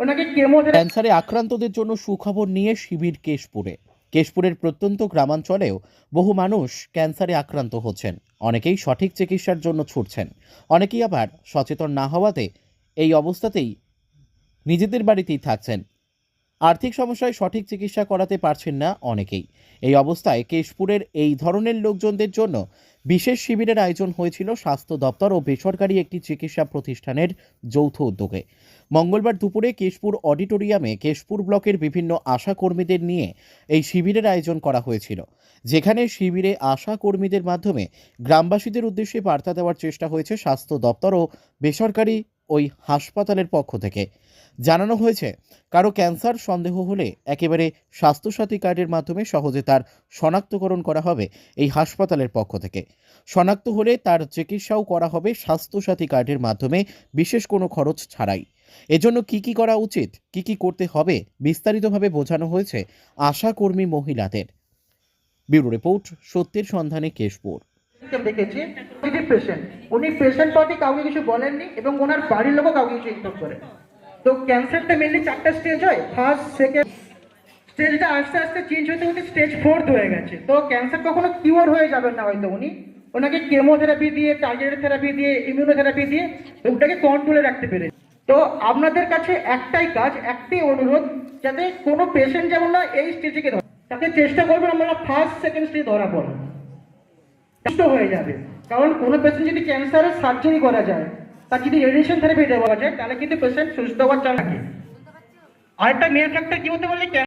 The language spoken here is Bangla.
ওনাকে কেমো ক্যান্সারে আক্রান্তদের জন্য সুখবর নিয়ে শিবির কেশপুরে। কেশপুরের প্রত্যন্ত গ্রামাঞ্চলেও বহু মানুষ ক্যান্সারে আক্রান্ত হচ্ছেন। অনেকেই সঠিক চিকিৎসার জন্য ছুটছেন। অনেকেই আবার সচেতন না হওয়াতে এই অবস্থাতেই নিজেদের বাড়িতেই থাকছেন। আর্থিক সমস্যায় সঠিক চিকিৎসা করাতে পারছেন না অনেকেই। এই অবস্থায় কেশপুরের এই ধরনের লোকজনদের জন্য বিশেষ শিবিরের আয়োজন হয়েছিল স্বাস্থ্য দপ্তর ও বেসরকারি একটি চিকিৎসা প্রতিষ্ঠানের যৌথ উদ্যোগে। মঙ্গলবার দুপুরে কেশপুর অডিটোরিয়ামে কেশপুর ব্লকের বিভিন্ন আশা কর্মীদের নিয়ে এই শিবিরের আয়োজন করা হয়েছিল। যেখানে শিবিরে আশা কর্মীদের মাধ্যমে গ্রামবাসীদের উদ্দেশ্যে বার্তা দেওয়ার চেষ্টা হয়েছে স্বাস্থ্য দপ্তর ও বেসরকারি ওই হাসপাতালের পক্ষ থেকে। জানানো হয়েছে, কারও ক্যান্সার, সন্দেহ হলে একেবারে স্বাস্থ্যসাথী কার্ডের মাধ্যমে সহজে তার শনাক্তকরণ করা হবে এই হাসপাতালের পক্ষ থেকে। শনাক্ত হলে তার চিকিৎসাও করা হবে স্বাস্থ্যসাথী কার্ডের মাধ্যমে, বিশেষ কোনো খরচ ছাড়াই। এজন্য কি কি করা উচিত, কি কি করতে হবে, বিস্তারিতভাবে বোঝানো হয়েছে আশাকর্মী মহিলাদের। ব্যুরো রিপোর্ট, সত্যের সন্ধানে কেশপুর। দেখেছি। উনি পেশেন্ট উনি পেশেন্ট পার্টি কাউকে কিছু বলেননি এবং ওনার বাড়ির লোকও কাউকে কিছু ইগনোর করে তো ক্যান্সারটা মেনলি চারটা স্টেজ হয়। ফার্স্ট সেকেন্ড স্টেজটা আস্তে আস্তে চেঞ্জ হতে হতে স্টেজ ফোর্থ হয়ে গেছে। তো ক্যান্সার কখনো কিওর হয়ে যাবেন না হয়তো উনি। ওনাকে কেমোথেরাপি দিয়ে টার্গেটেড থেরাপি দিয়ে ইমিউনোথেরাপি দিয়ে ওটাকে কন্ট্রোলে রাখতে পেরে তো আপনাদের কাছে একটাই কাজ, একটাই অনুরোধ, যাতে কোনো পেশেন্ট যেমন না এই স্টেজে ধরে। তাকে চেষ্টা করবেন আমরা ফার্স্ট সেকেন্ড স্টেজ ধরা পড়া সুস্থ হয়ে যাবে। কারণ কোনো পেশেন্ট যদি ক্যান্সারের সার্জারি করা যায়, তার যদি রেডিয়েশন থেরাপি দেওয়া যায়, তাহলে কিন্তু পেশেন্ট সুস্থ হওয়ার চান্স থাকে। আরেকটা মেন ফ্যাক্টর কি হতে পারে